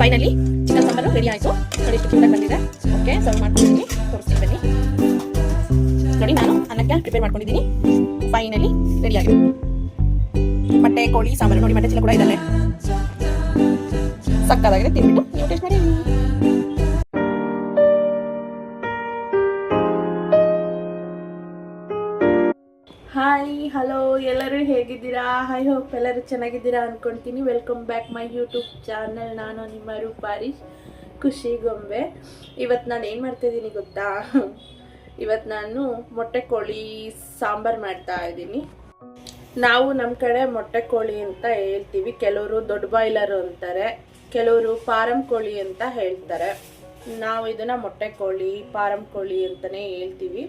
Finally chicken sambar ready ಆಯಿತು. ನೋಡಿ ಎಷ್ಟು ಕ್ಯೂಟಾಗಿ ಬಂದಿದೆ. ಓಕೆ ಸರ್ವ್ ಮಾಡ್ಕೊಂಡಿದ್ದೀನಿ. ತೋರಿಸ್ತೀನಿ ಬನ್ನಿ. ನೋಡಿ ನಾನು ಅನ್ನಕ್ಕೆ ಪ್ರಿಪೇರ್ ಮಾಡ್ಕೊಂಡಿದ್ದೀನಿ. ಫೈನಲಿ ರೆಡಿ ಆಗಿದೆ. ಮೊಟ್ಟೆ ಕೋಳಿ, ಸಾಂಬಾರು. ನೋಡಿ ಮಟ್ಟೆ ಚಿಲ್ಲ ಕೂಡ ಇದ್ದಾರೆ ಸಕ್ಕದಾಗಿದೆ ತಿನ್ಬಿಟ್ಟು. ನೀವು ಟೇಸ್ಟ್ ಮಾಡಿ. ಹಾಯ್ ಹಲೋ ಎಲ್ಲರೂ ಹೇಗಿದ್ದೀರಾ? ಹಾಯ್ ಹೋಪ್ ಎಲ್ಲರೂ ಚೆನ್ನಾಗಿದ್ದೀರಾ ಅಂದ್ಕೊಳ್ತೀನಿ welcome back my YouTube channel ನಾನು ನಿಮ್ಮ ರೂಪಾರೀಶ್, ಖುಷಿ ಗೊಂಬೆ. ಇವತ್ತು ನಾನು ಏನು ಮಾಡ್ತಾಯಿದ್ದೀನಿ ಗೊತ್ತಾ? ಇವತ್ತು ನಾನು ಮೊಟ್ಟೆ ಕೋಳಿ ಸಾಂಬಾರು ಮಾಡ್ತಾ ಇದ್ದೀನಿ. ನಾವು ನಮ್ಮ ಕಡೆ ಮೊಟ್ಟೆ ಕೋಳಿ ಅಂತ ಹೇಳ್ತೀವಿ. ಕೆಲವರು ದೊಡ್ಡ ಬಾಯ್ಲರು ಅಂತಾರೆ, ಕೆಲವರು ಫಾರಂ ಕೋಳಿ ಅಂತ ಹೇಳ್ತಾರೆ. ನಾವು ಇದನ್ನು ಮೊಟ್ಟೆ ಕೋಳಿ ಫಾರಂ ಕೋಳಿ ಅಂತಲೇ ಹೇಳ್ತೀವಿ.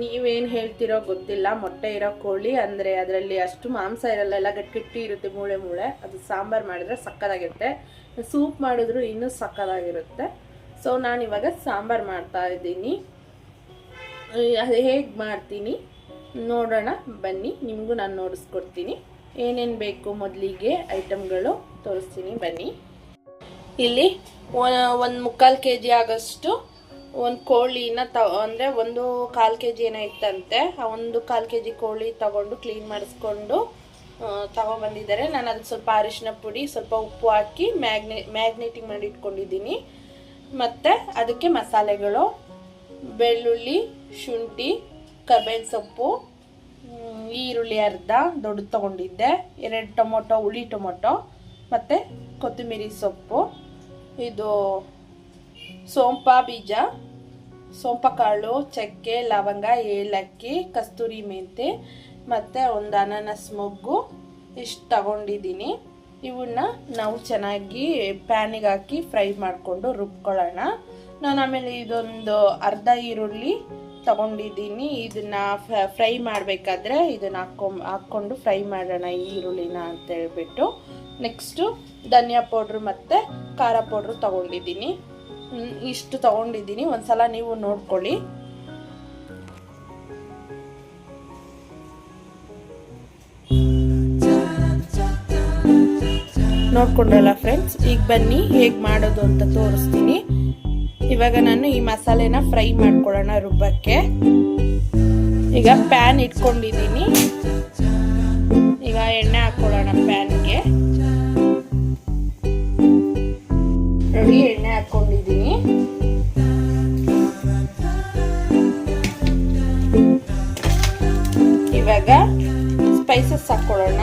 ನೀವೇನು ಹೇಳ್ತಿರೋ ಗೊತ್ತಿಲ್ಲ. ಮೊಟ್ಟೆ ಇರೋ ಕೋಳಿ, ಅಂದರೆ ಅದರಲ್ಲಿ ಅಷ್ಟು ಮಾಂಸ ಇರಲ್ಲ ಎಲ್ಲ ಗಟ್ಟಿ ಇರುತ್ತೆ ಮೂಳೆ ಮೂಳೆ. ಅದು ಸಾಂಬಾರು ಮಾಡಿದ್ರೆ ಸಕ್ಕದಾಗಿರುತ್ತೆ. ಸೂಪ್ ಮಾಡಿದ್ರು ಇನ್ನೂ ಸಕ್ಕದಾಗಿರುತ್ತೆ. ಸೊ ನಾನು ಇವಾಗ ಸಾಂಬಾರು ಮಾಡ್ತಾ ಇದ್ದೀನಿ. ಅದು ಹೇಗೆ ಮಾಡ್ತೀನಿ? ನೋಡೋಣ, ಬನ್ನಿ. ನಿಮಗೂ ನಾನು ನೋಡಿಸ್ಕೊಡ್ತೀನಿ. ಏನೇನು ಬೇಕು ಮೊದಲಿಗೆ ಐಟಮ್ಗಳು ತೋರಿಸ್ತೀನಿ, ಬನ್ನಿ. ಇಲ್ಲಿ ಒಂದು ಮುಕ್ಕಾಲು ಕೆ ಜಿ ಆಗೋಷ್ಟು ಒಂದು ಕೋಳಿನ ತ, ಅಂದರೆ ಒಂದು ಕಾಲು ಕೆ ಜಿ ಏನೋ ಇತ್ತಂತೆ, ಆ ಒಂದು ಕಾಲು ಕೆ ಜಿ ಕೋಳಿ ತಗೊಂಡು ಕ್ಲೀನ್ ಮಾಡಿಸ್ಕೊಂಡು ತಗೊಬಂದಿದ್ದಾರೆ. ನಾನು ಅದಕ್ಕೆ ಸ್ವಲ್ಪ ಅರಿಶಿನ ಪುಡಿ, ಸ್ವಲ್ಪ ಉಪ್ಪು ಹಾಕಿ ಮ್ಯಾಗ್ನೆ, ಮ್ಯಾಗ್ನೇಟಿಂಗ್ ಮಾಡಿ ಇಟ್ಕೊಂಡಿದ್ದೀನಿ. ಮತ್ತು ಅದಕ್ಕೆ ಮಸಾಲೆಗಳು, ಬೆಳ್ಳುಳ್ಳಿ, ಶುಂಠಿ, ಕರ್ಬೇವಿನ ಸೊಪ್ಪು ಈರುಳ್ಳಿ ಅರ್ಧ ದೊಡ್ಡ ತೊಗೊಂಡಿದ್ದೆ, ಎರಡು ಟೊಮೊಟೊ, ಹುಳಿ ಟೊಮೊಟೊ, ಮತ್ತು ಕೊತ್ತಂಬರಿ ಸೊಪ್ಪು. ಇದು ಸೋಂಪ, ಬೀಜ, ಸೋಂಪ, ಕಾಳು, ಚಕ್ಕೆ, ಲವಂಗ, ಏಲಕ್ಕಿ, ಕಸ್ತೂರಿ ಮೆಂತೆ ಮತ್ತು ಒಂದು ಅನಾನಸ್ ಮೊಗ್ಗು ಇಷ್ಟು ತಗೊಂಡಿದ್ದೀನಿ. ಇವನ್ನ ನಾವು ಚೆನ್ನಾಗಿ ಪ್ಯಾನಿಗೆ ಹಾಕಿ ಫ್ರೈ ಮಾಡಿಕೊಂಡು ರುಬ್ಕೊಳ್ಳೋಣ. ನಾನು ಆಮೇಲೆ ಇದೊಂದು ಅರ್ಧ ಈರುಳ್ಳಿ ತಗೊಂಡಿದ್ದೀನಿ. ಇದನ್ನ ಫ್ರೈ ಮಾಡಬೇಕಾದ್ರೆ ಇದನ್ನ ಹಾಕ್ಕೊಂಡ್ ಹಾಕ್ಕೊಂಡು ಫ್ರೈ ಮಾಡೋಣ ಈರುಳ್ಳಿನ ಅಂತ ಹೇಳ್ಬಿಟ್ಟು. ನೆಕ್ಸ್ಟು ಧನಿಯಾ ಪೌಡ್ರು ಮತ್ತು ಖಾರ ಪೌಡ್ರು ತಗೊಂಡಿದ್ದೀನಿ. ಇಷ್ಟು ತಗೊಂಡಿದ್ದೀನಿ. ಒಂದ್ಸಲ ನೀವು ನೋಡ್ಕೊಳ್ಳಿ. ನೋಡ್ಕೊಂಡಲ್ಲ ಫ್ರೆಂಡ್ಸ್ ಈಗ ಬನ್ನಿ, ಹೇಗೆ ಮಾಡೋದು ಅಂತ ತೋರಿಸ್ತೀನಿ. ಇವಾಗ ನಾನು ಈ ಮಸಾಲೆನ ಫ್ರೈ ಮಾಡ್ಕೊಳ್ಳೋಣ ರುಬ್ಬಕ್ಕೆ. ಈಗ ಪ್ಯಾನ್ ಇಟ್ಕೊಂಡಿದ್ದೀನಿ. ಈಗ ಎಣ್ಣೆ ಹಾಕ್ಕೊಳ್ಳೋಣ ಪ್ಯಾನ್ಗೆ ಹಾಕ್ಕೊಂಡಿದ್ದೀನಿ ಇವಾಗ ಸ್ಪೈಸಸ್ ಹಾಕ್ಕೊಳ್ಳೋಣ.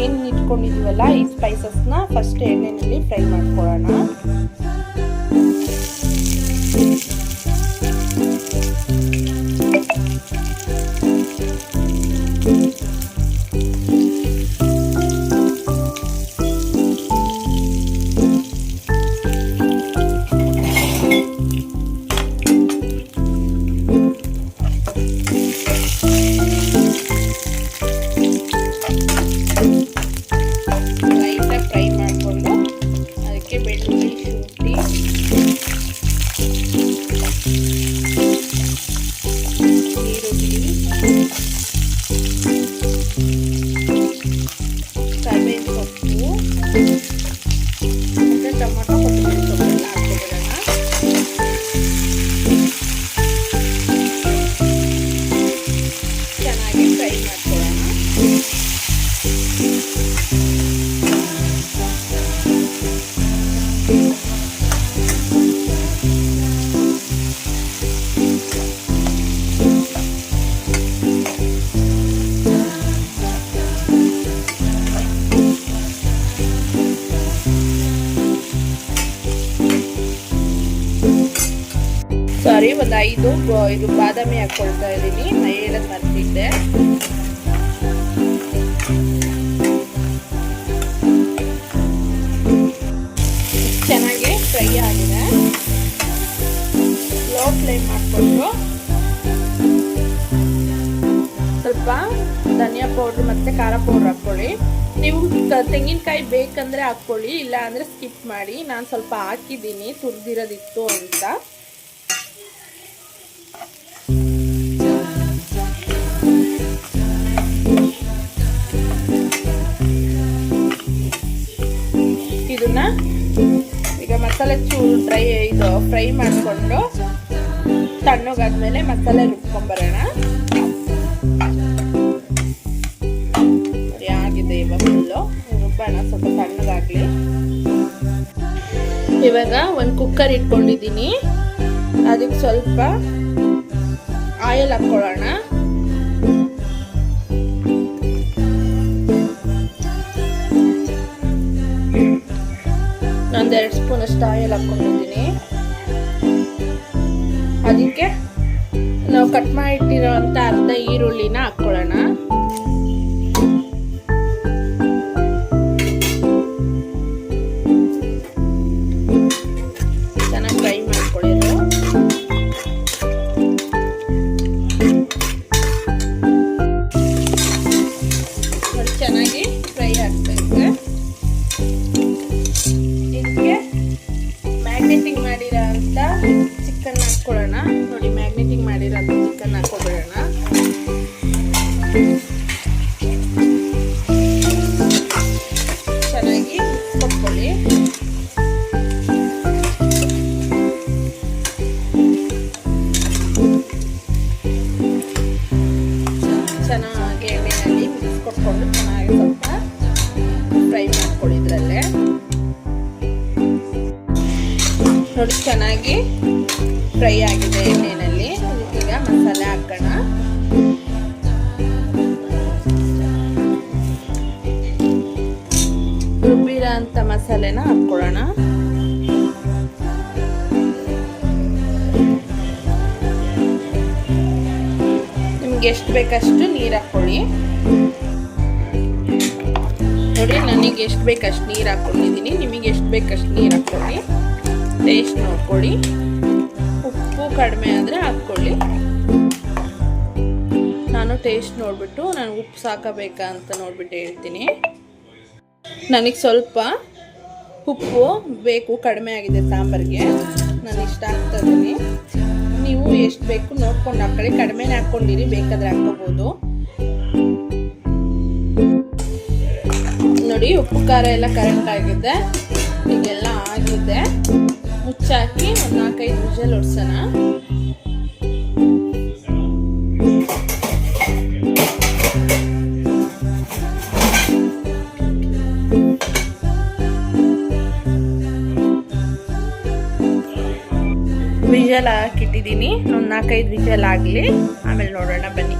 ಏನು ಇಟ್ಕೊಂಡಿದೀವಲ್ಲ ಈ ಸ್ಪೈಸಸ್ನ ಫಸ್ಟ್ ಎಣ್ಣೆಯಲ್ಲಿ ಫ್ರೈ ಮಾಡ್ಕೊಳ್ಳೋಣ. ಈರುಳ್ಳಿ ಕರಿಬೇವಿನ ಸೊಪ್ಪು ಮತ್ತು ಟೊಮೊಟೊ ಕೊತ್ತಂಬರಿ ಸೊಪ್ಪೆಲ್ಲ ಹಾಕ್ಕೊಬಿಡೋಣ ಚೆನ್ನಾಗಿ ಫ್ರೈ ಮಾಡ್ಕೊಳ್ಳೋಣ ಸಾರಿ ಒಂದು ಐದು ಇದು ಬಾದಾಮಿ ಹಾಕೊಳ್ತಾ ಇದ್ದೀನಿ. ನಾ ಮರ್ತಿದ್ದೆ ಚೆನ್ನಾಗಿ ಫ್ರೈ ಆಗಿದೆ. ಲೋ ಫ್ಲೇಮ್ ಮಾಡಿಕೊಂಡು ಸ್ವಲ್ಪ ಧನಿಯಾ ಪೌಡ್ರ್ ಮತ್ತು ಖಾರ ಪೌಡ್ರ್ ಹಾಕ್ಕೊಳ್ಳಿ. ನೀವು ತೆಂಗಿನಕಾಯಿ ಬೇಕಂದರೆ ಹಾಕ್ಕೊಳ್ಳಿ ಇಲ್ಲ ಅಂದರೆ ಸ್ಕಿಪ್ ಮಾಡಿ. ನಾನು ಸ್ವಲ್ಪ ಹಾಕಿದ್ದೀನಿ, ತುರಿದಿರೋದಿತ್ತು ಅಂತ. ಮಸಾಲೆ ಚೂರು ಡ್ರೈ ಇದು ಫ್ರೈ ಮಾಡಿಕೊಂಡು ತಣ್ಣಗಾದ್ಮೇಲೆ ಮಸಾಲೆ ರುಬ್ಕೊಂಬರೋಣ. ಆಗಿದೆ ಇವಾಗ ಫುಲ್ಲು ರುಬ್ಬೋಣ, ಸ್ವಲ್ಪ ತಣ್ಣಗಾಗಲಿ. ಇವಾಗ ಒಂದು ಕುಕ್ಕರ್ ಇಟ್ಕೊಂಡಿದ್ದೀನಿ. ಅದಕ್ಕೆ ಸ್ವಲ್ಪ ಆಯಿಲ್ ಹಾಕ್ಕೊಳ್ಳೋಣ. ಒಂದೆರಡು ಸ್ಪೂನ್ ಅಷ್ಟು ಆಯಿಲ್ ಹಾಕ್ಕೊಂಡಿದ್ದೀನಿ. ಅದಕ್ಕೆ ನಾವು ಕಟ್ ಮಾಡಿಟ್ಟಿರೋಂಥ ಅರ್ಧ ಈರುಳ್ಳಿನ ಹಾಕ್ಕೊಳ್ಳೋಣ. ಎಣ್ಣೆಯಲ್ಲಿ ಮಿಕ್ಸ್ ಕೊಟ್ಕೊಂಡು ಚೆನ್ನಾಗಿ ಸ್ವಲ್ಪ ಫ್ರೈ ಮಾಡ್ಕೊಳ್ಳಿ ನೋಡಿ ಚೆನ್ನಾಗಿ ಫ್ರೈ ಆಗಿದೆ ಎಣ್ಣೆಯಲ್ಲಿ ಈಗ ಮಸಾಲೆ ಹಾಕೋಣ ರುಬ್ಬಿರೋ ಅಂತ ಮಸಾಲೆನ ಹಾಕ್ಕೊಳ್ಳೋಣ. ನಿಮ್ಗೆ ಎಷ್ಟು ಬೇಕಷ್ಟು ನೀರು ಹಾಕ್ಕೊಳ್ಳಿ ನೋಡಿ ನನಗೆ ಎಷ್ಟು ಬೇಕಷ್ಟು ನೀರು ಹಾಕ್ಕೊಂಡಿದ್ದೀನಿ ನಿಮಗೆ ಎಷ್ಟು ಬೇಕಷ್ಟು ನೀರು ಹಾಕ್ಕೊಳ್ಳಿ ಟೇಸ್ಟ್ ನೋಡ್ಕೊಳ್ಳಿ. ಉಪ್ಪು ಕಡಿಮೆ ಆದರೆ ಹಾಕ್ಕೊಳ್ಳಿ ನಾನು ಟೇಸ್ಟ್ ನೋಡಿಬಿಟ್ಟು, ನಾನು ಉಪ್ಪು ಸಾಕಬೇಕಾ ಅಂತ ನೋಡ್ಬಿಟ್ಟು ಹೇಳ್ತೀನಿ. ನನಗೆ ಸ್ವಲ್ಪ ಉಪ್ಪು ಬೇಕು, ಕಡಿಮೆ ಆಗಿದೆ ಸಾಂಬಾರಿಗೆ. ನಾನು ಇಷ್ಟ ಆಗ್ತಾ ಇದ್ದೀನಿ ನೀವು ಎಷ್ಟು ಬೇಕು ನೋಡ್ಕೊಂಡು ಹಾಕೊಳ್ಳಿ ಕಡಿಮೆನೇ ಹಾಕೊಂಡಿರಿ ಬೇಕಾದ್ರೆ ಹಾಕ್ಕೋಬೋದು. ನೋಡಿ, ಉಪ್ಪು, ಖಾರ ಎಲ್ಲ ಕರೆಕ್ಟ್ ಆಗಿದೆ. ಈಗೆಲ್ಲ ಆಗಿದೆ. ಮುಚ್ಚಾಕಿ ಒಂದು ನಾಲ್ಕೈದು ವಿಜಲ್ ಹೊಡ್ಸೋಣ. ವಿಜಲ್ ಹಾಕಿಟ್ಟಿದ್ದೀನಿ. ಒಂದು ನಾಲ್ಕೈದು ವಿಜಲ್ ಆಗಲಿ. ಆಮೇಲೆ ನೋಡೋಣ ಬನ್ನಿ.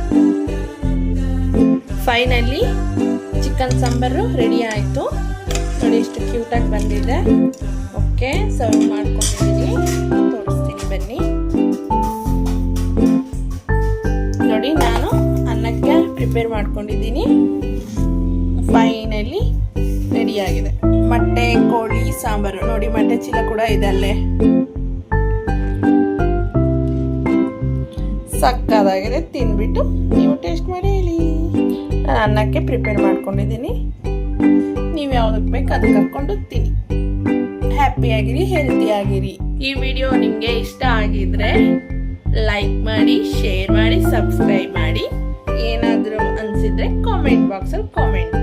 ಫೈನಲಿ ಚಿಕನ್ ಸಾಂಬಾರು ರೆಡಿ ಆಯಿತು. ನೋಡಿ ಎಷ್ಟು ಕ್ಯೂಟಾಗಿ ಬಂದಿದೆ. ಓಕೆ ಸರ್ವ್ ಮಾಡ್ಕೊಂಡಿದ್ದೀನಿ. ತೋರಿಸ್ತೀನಿ ಬನ್ನಿ. ನೋಡಿ, ನಾನು ಅನ್ನಕ್ಕೆ ಪ್ರಿಪೇರ್ ಮಾಡ್ಕೊಂಡಿದ್ದೀನಿ. ಫೈನಲಿ ರೆಡಿಯಾಗಿದೆ ಮೊಟ್ಟೆ, ಕೋಳಿ, ಸಾಂಬಾರು. ನೋಡಿ, ಮೊಟ್ಟೆ ಚೀಲ ಕೂಡ ಇದೆ ಅಲ್ಲೇ. ಸಕ್ಕದಾಗಿದೆ ತಿನ್ಬಿಟ್ಟು ನೀವು ಟೇಸ್ಟ್ ಮಾಡಿ ಹೇಳಿ. ನಾನು ಅನ್ನಕ್ಕೆ ಪ್ರಿಪೇರ್ ಮಾಡ್ಕೊಂಡಿದ್ದೀನಿ. ನೀವು ಯಾವುದಕ್ಕೆ ಬೇಕು ಅದಕ್ಕೆ ಹಾಕ್ಕೊಂಡು ತಿನ್ನಿ. ಹ್ಯಾಪಿ ಆಗಿರಿ ಹೆಲ್ತಿ ಆಗಿರಿ. ಈ ವಿಡಿಯೋ ನಿಮಗೆ ಇಷ್ಟ ಆಗಿದ್ರೆ ಲೈಕ್ ಮಾಡಿ, ಶೇರ್ ಮಾಡಿ, ಸಬ್ಸ್ಕ್ರೈಬ್ ಮಾಡಿ. ಏನಾದರೂ ಅನಿಸಿದ್ರೆ ಕಾಮೆಂಟ್ ಬಾಕ್ಸಲ್ಲಿ ಕಾಮೆಂಟ್